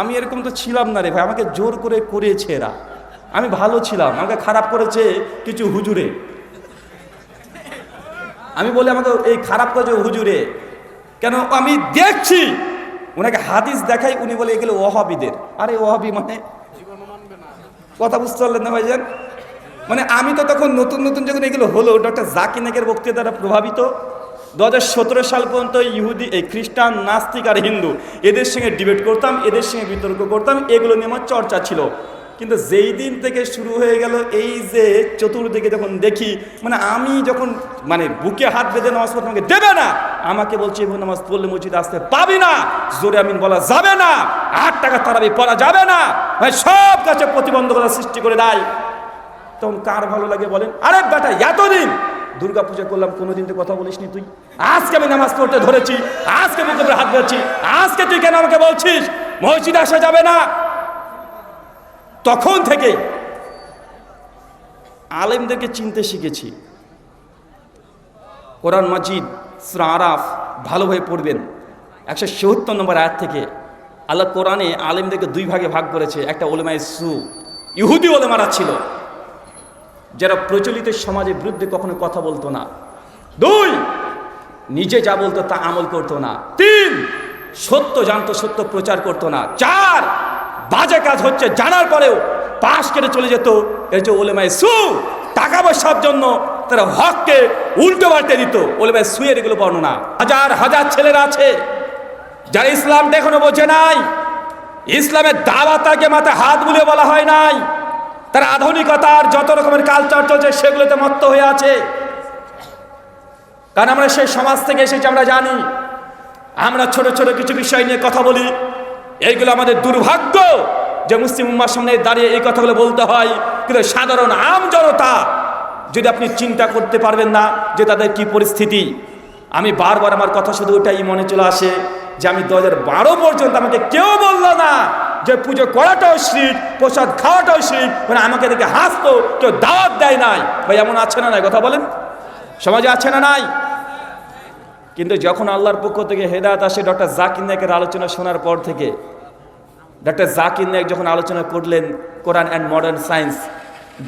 আমি এরকম তো ছিলাম না রে ভাই, আমাকে জোর করে করেছে এরা। আমি ভালো ছিলাম, আমাকে খারাপ করেছে কিছু হুজুরে। আমি বলি আমাকে এই খারাপ করেছে হুজুরে, কেন আমি দেখছি। ওনাকে হাদিস দেখাই, উনি বলে এগুলো ওহাবিদের। আরে ওহাবি মানে? কথা বুঝতে পারলেন না ভাইজান? মানে আমি তো তখন নতুন নতুন যখন এগুলো হলো, ডক্টর জাকির নাকের বক্তৃতা দ্বারা প্রভাবিত। দু হাজার সতেরো সাল পর্যন্ত ইহুদি, এই খ্রিস্টান, নাস্তিক আর হিন্দু, এদের সঙ্গে ডিবেট করতাম, এদের সঙ্গে বিতর্ক করতাম, এগুলো নিয়ে আমার চর্চা ছিল। কিন্তু যেই দিন থেকে শুরু হয়ে গেল, এই যে চতুর্দিকে যখন দেখি মানে আমি যখন মানে বুকে হাত বেঁধে নামাজ পড়তে দেবে না। আমাকে বলছে এবং নামাজ পড়লে মসজিদে আসতে পাবি না। জোরে আমিন বলা যাবে না। আট টাকা তারাবি পড়া যাবে না। ভাই, সব কাছে প্রতিবন্ধকতা সৃষ্টি করে দেয়। তখন কার ভালো লাগে বলেন? আরে বেটা, এতদিন দুর্গা পূজা করলাম, কোনোদিন তো কথা বলিসনি তুই? আজকে আমি নামাজ পড়তে ধরেছি, আজকে আমি তোকে হাত ধরেছি, আজকে তুই কেন আমাকে বলছিস? মসজিদে আসা যাবে না। তখন থেকে আলেমদেরকে চিনতে শিখেছি। কোরআন মাজিদ, সুরা আরাফ ভালোভাবে পড়বেন। একশো চৌহত্তর নম্বর আয়াত থেকে আল্লাহ কোরআনে আলেমদেরকে দুই ভাগে ভাগ করেছে। একটা ওলেমায় সু, ইহুদি ওলেমারা ছিল। যারা প্রচলিত সমাজের বিরুদ্ধে কখনো কথা বলতো না। দুই, নিজে যা বলতো তা আমল করতো না। তিন, সত্য জানতো, সত্য প্রচার করতো না। চার, বাজে কাজ হচ্ছে, জানার পরেও পাশ কেটে চলে যেত। এর যে ওলেমায় সু, টাকা পয়সার জন্য তারা হককে উল্টো পাল্টে দিত। ওলেমায় সুয়ের এগুলো বর্ণনা। হাজার হাজার ছেলেরা আছে, যারা ইসলামটা এখনও বোঝে নাই। ইসলামের দাওয়াতাকে মাথায় হাত বুলিয়ে বলা হয় নাই। তারা আধুনিকতার যত রকমের কালচার চলছে, সেগুলোতে মত্ত হয়ে আছে। কারণ আমরা সেই সমাজ থেকে এসেছি, আমরা জানি। আমরা ছোট ছোট কিছু বিষয় নিয়ে কথা বলি। এইগুলো আমাদের দুর্ভাগ্য যে মুসলিম উম্মার সামনে দাঁড়িয়ে এই কথাগুলো বলতে হয়। কিন্তু সাধারণ আম জনতা যদি আপনি চিন্তা করতে পারবেন না যে তাদের কি পরিস্থিতি, আমি বারবার আমার কথা শুধু ওটাই মনে চলে আসে যে আমি দু হাজার বারো পর্যন্ত আমাকে কেউ বলল না যে পুজো করাটাও শিখ প্রসাদ খাওয়াটাও শিখ মানে আমাকে দেখে হাসতো, কেউ দাওয়াত দেয় নাই। ভাই, এমন আছে না নাই? কথা বলেন। সমাজে আছে না নাই? কিন্তু যখন আল্লাহর পক্ষ থেকে হেদায়ত আসে, ডক্টর জাকির নায়কের আলোচনা শোনার পর থেকে, ডক্টর জাকির নায়ক যখন আলোচনা করলেন, Quran and modern science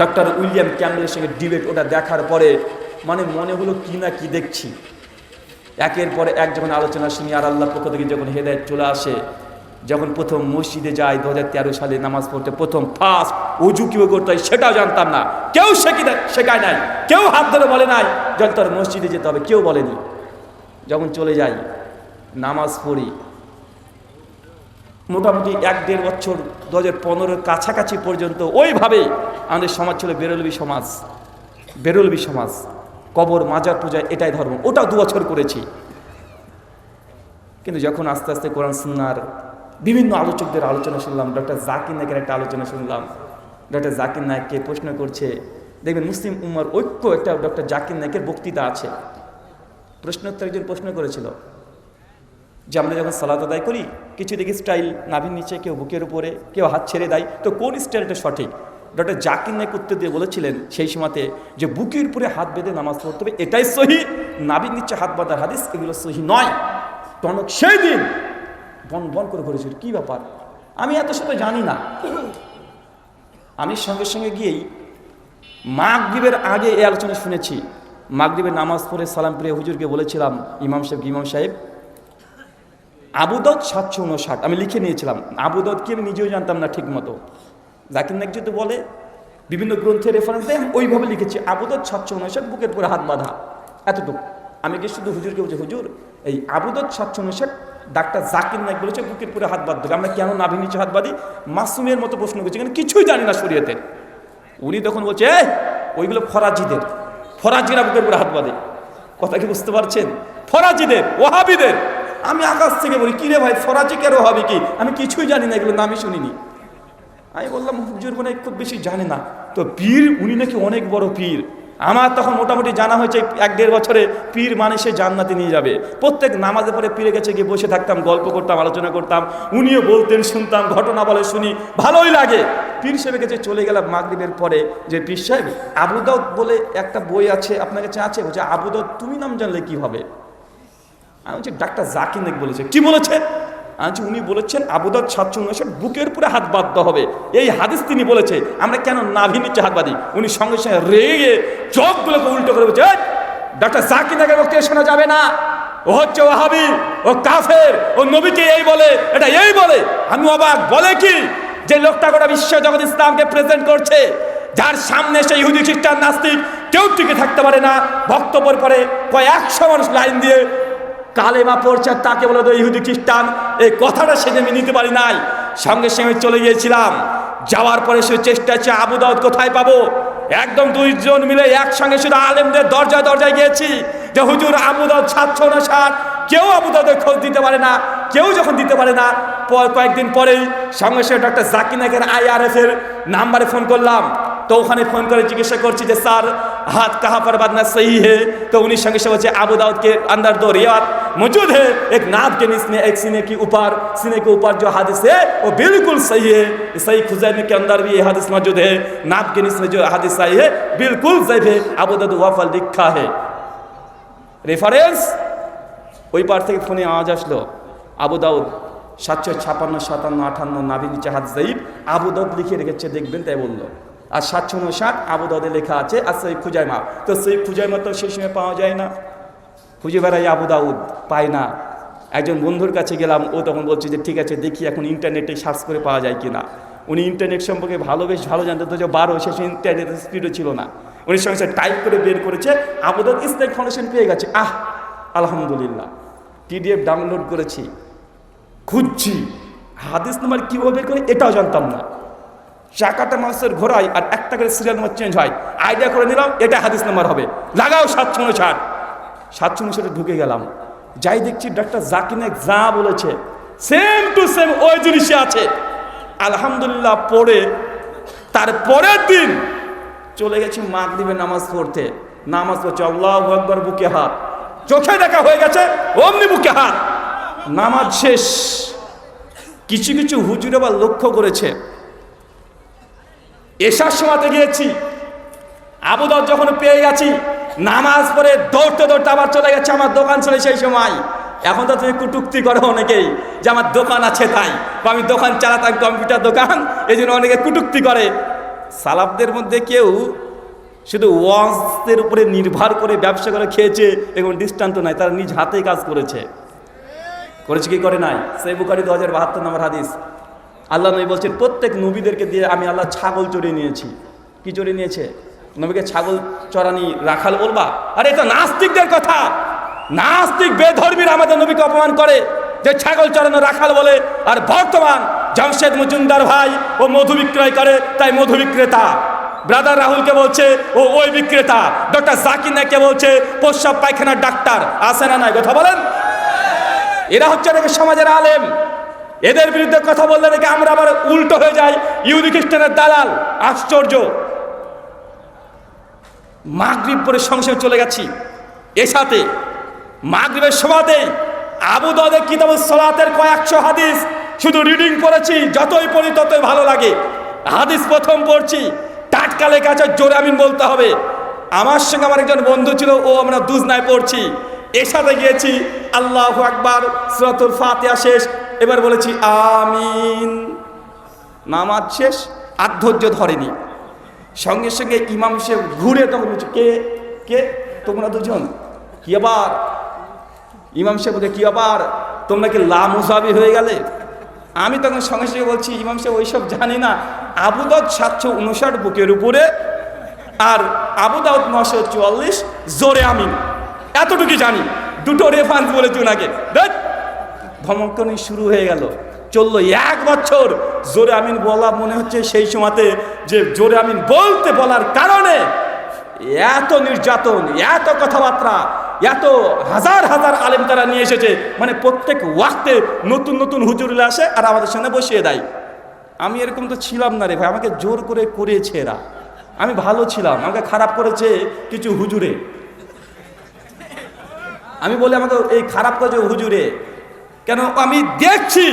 doctor William ক্যাম্বেলের সঙ্গে ডিবেট ওটা দেখার পরে মানে মনে হলো কি না কি দেখছি। একের পরে এক যখন আলোচনা শুনি, আর আল্লাহর পক্ষ থেকে যখন হেদায়ত চলে আসে যখন প্রথম মসজিদে যাই দু হাজার তেরো সালে নামাজ পড়তে, প্রথম ফার্স্ট উজু কীভাবে করতে হয় সেটাও জানতাম না। কেউ শেখি শেখায় নাই, কেউ হাত ধরে বলে নাই, যখন তোর মসজিদে যেতে হবে, কেউ বলেনি। যখন চলে যাই, নামাজ পড়ি, মোটামুটি এক দেড় বছর দু হাজার পনেরোর কাছাকাছি পর্যন্ত ওইভাবে আমাদের সমাজ ছিল বেরলবি সমাজ বেরলবি সমাজ। কবর, মাজার, পূজা, এটাই ধর্ম, ওটাও দু বছর করেছি। কিন্তু যখন আস্তে আস্তে কোরআন, সুন্নার বিভিন্ন আলোচকদের আলোচনা শুনলাম, ডক্টর জাকির নায়কের একটা আলোচনা শুনলাম, ডক্টর জাকির নায়ককে প্রশ্ন করছে, দেখবেন মুসলিম উম্মার ঐক্য একটা ডক্টর জাকির নায়কের বক্তৃতা আছে। প্রশ্নোত্তর একজন প্রশ্ন করেছিল যে, আমরা যখন সালাদ আদায় করি, কিছু দেখি স্টাইল নাভির নিচে, কেউ বুকের উপরে, কেউ হাত ছেড়ে দেয়, তো কোন স্টাইলটা সঠিক? ডক্টর জাকির নায়ক উত্তর দিয়ে বলেছিলেন সেই সময়তে যে, বুকের উপরে হাত বেঁধে নামাজ পড়তে হবে, এটাই সহি, নাভির নিচে হাত বাঁধার হাদিস, এগুলো সহি নয়। টনক সেই দিন বন বন করে করেছিল। কী ব্যাপার? আমি এত সাথে জানি না। আমি সঙ্গে সঙ্গে গিয়েই মাগরীবের আগে এই আলোচনা শুনেছি। মাগরীবের নামাজ পড়ে সালাম প্রিয় হুজুরকে বলেছিলাম, ইমাম সাহেব ইমাম সাহেব আবুদত সাতশো উনষাট আমি লিখে নিয়েছিলাম আবুদত কি আমি নিজেও জানতাম না ঠিক মতো। জাকির নাক যেহেতু বলে, বিভিন্ন গ্রন্থের রেফারেন্স দেয় ওইভাবে লিখেছি আবুদত সাতশো উনষাট বুকের পরে হাত বাঁধা। এতটুকু। আমি কি শুধু হুজুরকে বলছি, হুজুর, এই আবুদত সাতশো উনষাট ডাক্তার জাকির নাইক বলেছে বুকের পরে হাত বাঁধবে আমরা কেন নাভি নিচে হাত বাঁধি? মাসুমের মতো প্রশ্ন করছি কেন কিছুই জানি না শরীয়তে। উনি তখন বলছে "এই, ওইগুলো ফরাজিদের। ফরাজিরা বুকের পরে হাত বাঁধে। কথা কি বুঝতে পারছেন? ফরাজিদের ওহাবিদের আমি আকাশ থেকে বলি কিরে ভাই ফরাজি কেন হবে কি? আমি কিছুই জানি না এগুলো নামই শুনিনি। আমি বললাম হুজুর মানে খুব বেশি জানে না। তো পীর উনি নাকি অনেক বড় পীর। আমার তখন মোটামুটি জানা হয়েছে, এক দেড় বছরে পীর মানে সে জান্নাতে নিয়ে যাবে। প্রত্যেক নামাজে পরে পীরে গেছে গিয়ে বসে থাকতাম, গল্প করতাম, আলোচনা করতাম, উনিও বলতেন, শুনতাম, ঘটনা বলে শুনি, ভালোই লাগে। পীর সাহেবের কাছে চলে গেলাম মাগরিবের পরে যে, পীর সাহেব আবুদাউদ বলে একটা বই আছে, আপনার কাছে আছে? বলছে আবুদাউদ তুমি নাম জানলে কি হবে? আমি বলছি, ডাক্তার জাকির নাক বলেছে? কি বলেছে? আজ উনি বলেছেন আবুদার সাতশো উনষাট বুকের উপরে হাত বাঁধতে হবে। এই হাদিস তিনি বলেছে, আমরা কেন নাভি নিচে হাত বাঁধি? উনি সঙ্গে সঙ্গে রেগে চোখগুলোকে উল্টো করে বলছে ডক্টর জাকির নাকের বক্তব্য শোনা যাবে না। ও হচ্ছে ওহাবি ও কাফের, ও নবীকে এই বলে, এটা এই বলে। আমি অবাক বলে কি? যে লোকটা গোটা বিশ্ব জগৎ ইসলামকে প্রেজেন্ট করছে, যার সামনে সেই ইহুদি খ্রিস্টান নাস্তিক, কেউ টিকে থাকতে পারে না। বক্তব্যের পরে কয়েকশো মানুষ লাইন দিয়ে কালেমা পড়ছে তাকে বলে ইহুদি খ্রিস্টান, এই কথাটা সেদিন আমি নিতে পারি নাই। সঙ্গে সঙ্গে চলে গিয়েছিলাম। যাওয়ার পরে সে চেষ্টা হচ্ছে আবু দাউদ কোথায় পাবো? একদম দুইজন মিলে একসঙ্গে শুধু আলেমদের দরজায় দরজায় গিয়েছি যে, হুজুর, আবু দাউদ সাতশো না ষাট কেউ আবু দাউদের খোঁজ দিতে পারে না, কেউ যখন দিতে পারে না। প- কয়েকদিন পরেই সঙ্গে সঙ্গে ডক্টর জাকির নাকের আইআরএফ এর নাম্বারে ফোন করলাম। তো ওখানে ফোন করে জিজ্ঞাসা করছি যে, স্যার হাত কাহা पर बात ना सही है तो उन्हीं संगे से बच्चे आबू दाऊद के अंदर दो रियात मौजूद है एक नाभ के नीचे एक सीने के ऊपर सीने के ऊपर जो हादिस है वो बिल्कुल सही है सही खुजैन के अंदर भी ये हादिस मौजूद है नाभ के नीचे में जो हादिस आई है बिल्कुल सही है आबू दाऊद वाफल लिखा है রেফারেন্স ওই পার থেকে ফোনে আওয়াজ আসলো আবু দাউদ সাতশো ছাপান্ন সাতান্ন আটান্ন নাবি নিচে হাত জাইব আবু দাউদ লিখে রেখেছে দেখবেন তাই বললো আর সাতশো ষাট আবু দাউদে লেখা আছে, আর সেই খুজাই মা তো সেই খুজাই মা তো সেই সময় পাওয়া যায় না। খুঁজে বেড়াই আবু দাউদ, পায় না। একজন বন্ধুর কাছে গেলাম, ও তখন বলছে যে, ঠিক আছে, দেখি এখন ইন্টারনেটে সার্চ করে পাওয়া যায় কি না উনি ইন্টারনেট সম্পর্কে ভালো বেশ ভালো জানতো, তো যে বারো শেষে ইন্টারনেটের স্পিডও ছিল না। উনি সঙ্গে সঙ্গে টাইপ করে বের করেছে, আবু দাউদ ইসলামিক ফাউন্ডেশন পেয়ে গেছে। আহ, আলহামদুলিল্লাহ। পিডিএফ ডাউনলোড করেছি। খুঁজছি। হাদিস নাম্বার কীভাবে বের করে, এটাও জানতাম না। চাকাটা মানুষের ঘোরায় আর একটা করে সিরিয়াল নাম্বার চেঞ্জ হয়। আইডিয়া করে নিলাম এটা হাদিস নাম্বার হবে। লাগাও সাতশো ষাট সাতশো ষাটে ঢুকে গেলাম। যাই দেখছি ডাক্তার জাকিনাক যা বলেছে সেম টু সেম ওই জিনিসই আছে। আলহামদুলিল্লাহ পড়ে তার পরের দিন চলে গেছি মাগরিবে নামাজ পড়তে। নামাজ পড়ছে, আল্লাহ একবার বুকে হাত। চোখে দেখা হয়ে গেছে, অমনি বুকে হাত। নামাজ শেষ। কিছু কিছু হুজুর আবার লক্ষ্য করেছে। এসার সময়তে গিয়েছি। আবুদর যখন পেয়ে গেছি, নামাজ পড়ে দৌড়তে দৌড়তে আবার চলে গেছে আমার দোকান ছিল সেই সময়। এখন তো তুমি কুটুক্তি করো অনেকেই যে আমার দোকান আছে তাই। বা আমি দোকান চালাতাম, কম্পিউটার দোকান এই জন্য অনেকে কুটুক্তি করে। সালাবদের মধ্যে কেউ শুধু ওয়াজের উপরে নির্ভর করে ব্যবসা করে খেয়েছে এবং দৃষ্টান্ত নাই, তারা নিজ হাতেই কাজ করেছে। করেছে কি করে নাই? সেই বুকারি দু হাজার বাহাত্তর নম্বর হাদিস। আল্লাহ নবী বলছেন প্রত্যেক নবীদেরকে দিয়ে আমি আল্লাহ ছাগল চড়িয়ে নিয়েছি। কি চড়িয়ে নিয়েছে? নবীকে ছাগল চড়ানি রাখাল বলবা আরে, এটা নাস্তিকদের কথা। নাস্তিক বেধর্মীরা আমাদের নবীকে অপমান করে যে ছাগল চড়ানো রাখাল বলে। আর বর্তমান জামশেদ মজুমদার ভাই ও মধু বিক্রয় করে, তাই মধু বিক্রেতা। ব্রাদার রাহুলকে বলছে, ও ওই বিক্রেতা। ডক্টর জাকির নাইকে বলছে, প্রস্রাব পায়খানার ডাক্তার। আসে না নাই? কথা বলেন? এরা হচ্ছে সমাজের আলেম। এদের বিরুদ্ধে কথা বললে নাকি আমরা আবার উল্টো হয়ে যাই? ইহুদি খ্রিস্টানের দালাল, আশ্চর্য। মাগরিব পরে সংসারে চলে গেছি। এ সাথে মাগরিবের সভাতে আবু দাদের কিতাব সলাতের কয়েকশো হাদিস শুধু রিডিং করেছি যতই পড়ি ততই ভালো লাগে। হাদিস প্রথম পড়ছি টাটকালে কাছে জোরে আমিন বলতে হবে। আমার সঙ্গে আমার একজন বন্ধু ছিল, ও আমরা দুজনায় পড়ছি। এর সাথে গিয়েছি, আল্লাহ আকবার, সুরাতুল ফাতিহা শেষ, এবার বলেছি আমিন। নামাজ শেষ, আর ধরেনি। সঙ্গে সঙ্গে ইমাম সাহেব ঘুরে তখন বলছে, কে? কে? তোমরা দুজন? কি আবার? ইমাম সাহেব বলছে, কি আবার? তোমরা কি লামুসাবি হয়ে গেলে? আমি তখন সঙ্গে সঙ্গে বলছি, ইমাম সাহেব, ওইসব জানি না। আবু দাউদ সাতশো উনষাট বুকের উপরে, আর আবু দাউদ নশো চুয়াল্লিশ, জোরে আমিন। এতটুকু জানি। দুটো রেফারেন্স বলেছি ওনাকে। দেখ, ধমকনি শুরু হয়ে গেল। চলল এক বছর। জোরে আমিন বলা মনে হচ্ছে সেই সময়তে যে জোরে আমিন বলতে বলার কারণে এত নির্যাতন, এত কথাবার্তা, এত হাজার হাজার আলেম তারা নিয়ে এসেছে। মানে প্রত্যেক ওয়াক্তে নতুন নতুন হুজুরলে আসে আর আমাদের সামনে বসিয়ে দেয়। আমি এরকম তো ছিলাম না রে ভাই, আমাকে জোর করে করেছে এরা। আমি ভালো ছিলাম, আমাকে খারাপ করেছে কিছু হুজুরে। আমি বলি আমাকে এই খারাপ কাজে হুজুরে। কেন? আমি দেখছি।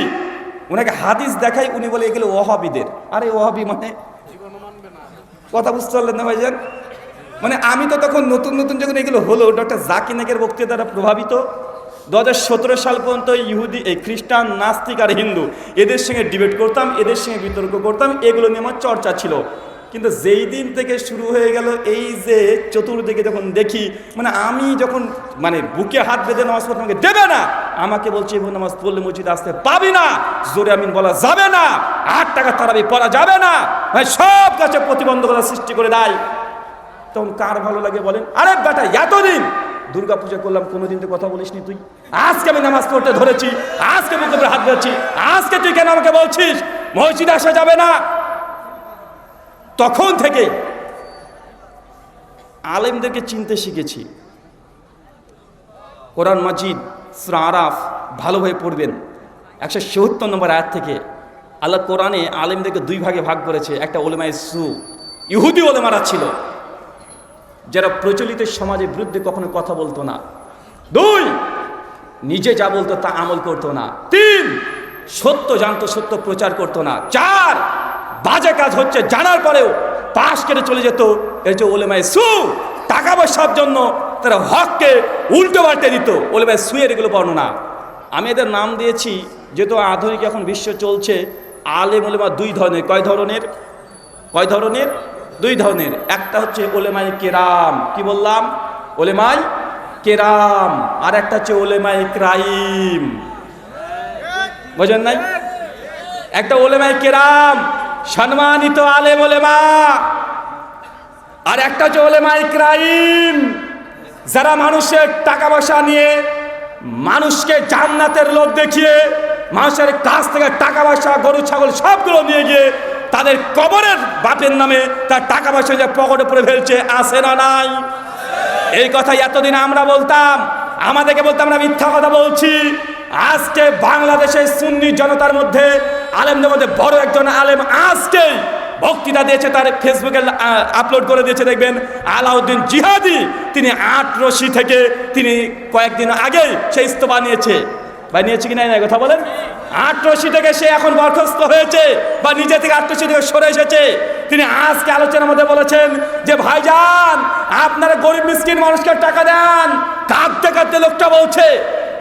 ওনাকে হাদিস দেখাই, উনি বলে এগুলো ওহাবিদের আরে ওহাবি মানে? কথা বুঝতে পারলেন না ভাইজান? মানে আমি তো তখন নতুন নতুন যখন এগুলো হলো, ডক্টর জাকির নাকের দ্বারা প্রভাবিত। দু হাজার সতেরো সাল পর্যন্ত ইহুদি, এই খ্রিস্টান, নাস্তিক আর হিন্দু, এদের সঙ্গে ডিবেট করতাম, এদের সঙ্গে বিতর্ক করতাম, এগুলো নিয়ে আমার চর্চা ছিল। কিন্তু যেই দিন থেকে শুরু হয়ে গেল, এই যে চতুর্দিকে যখন দেখি মানে আমি যখন মানে বুকে হাত বেঁধে নামাজ পড়তে আমাকে দেবে না। আমাকে বলছে এবং নামাজ পড়লে মসজিদে আসতে পাবি না। জোরে আমিন বলা যাবে না। আট টাকা তারাবি পড়া যাবে না। ভাই, সব কাছে প্রতিবন্ধকতা সৃষ্টি করে দেয়। তখন কার ভালো লাগে বলেন? আরে বেটা, এতদিন দুর্গা পূজা করলাম, কোনোদিন তো কথা বলিসনি তুই? আজকে আমি নামাজ পড়তে ধরেছি, আজকে আমি উপরে হাত ধরেছি আজকে তুই কেন আমাকে বলছিস? মসজিদ আসা যাবে না। তখন থেকে আলেমদেরকে চিনতে শিখেছি। কোরআন মাজিদ আরাফ ভালোভাবে পড়বেন। একশো সত্তর নম্বর আয়াত থেকে আল্লাহ কোরআনে আলেমদেরকে দুই ভাগে ভাগ করেছে। একটা ওলেমায় সু, ইহুদি ওলেমারা ছিল, যারা প্রচলিত সমাজের বিরুদ্ধে কখনো কথা বলতো না। দুই, নিজে যা বলতো তা আমল করতো না। তিন, সত্য জানতো, সত্য প্রচার করতো না। চার বাজে কাজ হচ্ছে, জানার পরেও পাশ কেটে চলে যেত। এই যে ওলেমায় সু, টাকা পয়সার জন্য তারা হককে উল্টো পাল্টে দিত। ওলেমায় সুয়ের এগুলো বর্ণনা। আমি এদের নাম দিয়েছি, যেহেতু আধুনিক এখন বিশ্ব চলছে, আলেম ওলেমা দুই ধরনের। কয় ধরনের? কয় ধরনের? দুই ধরনের। একটা হচ্ছে ওলেমাই কেরাম। কি বললাম? ওলেমাই কেরাম। আর একটা হচ্ছে ওলেমাই ক্রাইম। বোঝেন নাই? একটা ওলেমাই কেরাম। সম্মানিত আলেম ওলেমা আর একটা হচ্ছে ওলেমাই ক্রাইম যারা মানুষের টাকা পয়সা নিয়ে মানুষকে জান্নাতের লোক দেখিয়ে মানুষের কাছ থেকে টাকা পয়সা গরু, ছাগল সবগুলো নিয়ে গিয়ে তাদের কবরের বাপের নামে তার টাকা পয়সা যে পকেটে পড়ে ফেলছে আসে না নাই? এই কথা এতদিন আমরা বলতাম, আমাদেরকে বলতাম আমরা মিথ্যা কথা বলছি। আজকে বাংলাদেশের সুন্নি জনতার মধ্যে আলেমদের মধ্যে বড় একজন আলেম আজকে বক্তৃতা দিয়েছে, তার ফেসবুকে আপলোড করে দিয়েছে, দেখবেন। আলাউদ্দিন জিহাদি, তিনি আট রশি থেকে তিনি কয়েকদিন আগেই সে ইস্তফা নিয়েছে। বা নিয়েছে কি না কথা বলেন? আট রশি থেকে সে এখন বরখাস্ত হয়েছে বা নিজে থেকে আট রশি থেকে সরে এসেছে। তিনি আজকে আলোচনার মধ্যে বলেছেন যে, ভাইজান, আপনারা গরিব, মিসকিন মানুষকে টাকা দেন। কাঁদতে কাঁদতে লোকটা বলছে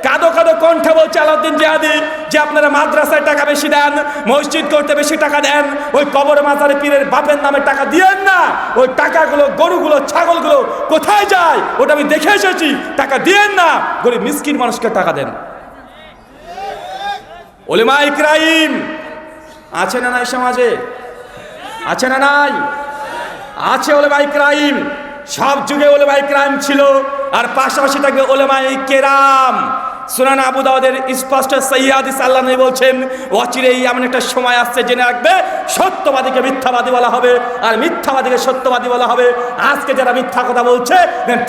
কাদো কাদো কণ্ঠে বলছে, আলাউদ্দিন জিহাদি, যে আপনারা মাদ্রাসায় টাকা বেশি দেন, মসজিদ করতে বেশি টাকা দেন, ওই কবর মাজারে পীরের বাপের নামে টাকা দিয়েন না, ওই টাকাগুলো, গরুগুলো, ছাগলগুলো কোথায় যায়? ওটা আমি দেখে এসেছি, টাকা দিয়েন না, গরিব মিসকিন মানুষকে টাকা দেন। ওলেমা ইকরাইম, আছে না নাই সমাজে? আছে না নাই? আছে ওলেমা ইকরাইম, সব যুগে ওলেমা ইকরাইম ছিল, আর পাশাপাশি থাকবে ওলেমাই কেরাম। সুনান আবু দাউদের স্পষ্ট সৈয়াদিস আল্লাহ নবী বলছেন, অচিরেই এমন একটা সময় আসছে জেনে রাখবে, সত্যবাদীকে মিথ্যাবাদী বলা হবে, আর মিথ্যাবাদীকে সত্যবাদী বলা হবে। আজকে যারা মিথ্যা কথা বলছে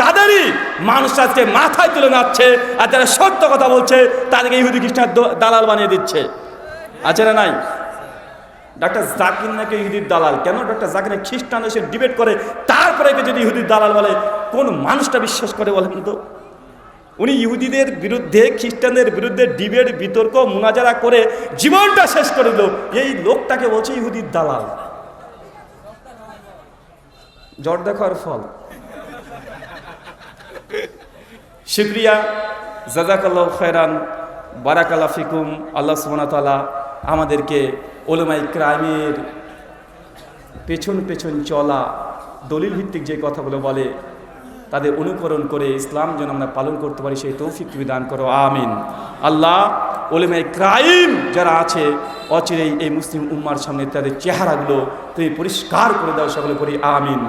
তাদেরই মানুষ আজকে মাথায় তুলে নাচ্ছে, আর যারা সত্য কথা বলছে, তাদেরকে ইহুদি, খ্রিস্টান দালাল বানিয়ে দিচ্ছে। আছে না নাই? ডাক্তার জাকির নাকি ইহুদির দালাল? কেন ডাক্তার জাকির খ্রিস্টান এসে ডিবেট করে, তারপরে যদি ইহুদির দালাল বলে, কোন মানুষটা বিশ্বাস করে বলেন তো? উনি ইহুদিদের বিরুদ্ধে, খ্রিস্টানদের বিরুদ্ধে ডিবেট, বিতর্ক, মুনাজারা করে জীবনটা শেষ করে দিল। এই লোকটাকে বলছে ইহুদির দালাল। জ্বর দেখার ফল। শুক্রিয়া। জাজাকাল্লাহ খয়রান। বারাকাল্লা ফিকুম। আল্লাহ সুবনাতালা আমাদেরকে ওলেমাই ক্রাইমের পেছন পেছন চলা দলিল ভিত্তিক যে কথাগুলো বলে তাদের অনুকরণ করে ইসলাম যেন আমরা পালন করতে পারি, সেই তৌফিক তুমি দান করো, আমিন। আল্লাহ ওলেমাই ক্রাইম যারা আছে, অচিরেই এই মুসলিম উম্মার সামনে তাদের চেহারাগুলো তুমি পরিষ্কার করে দাও, সকলে করি আমিন।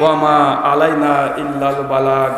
ওয়ামা আলাইনা ইল্লাল বালাগ।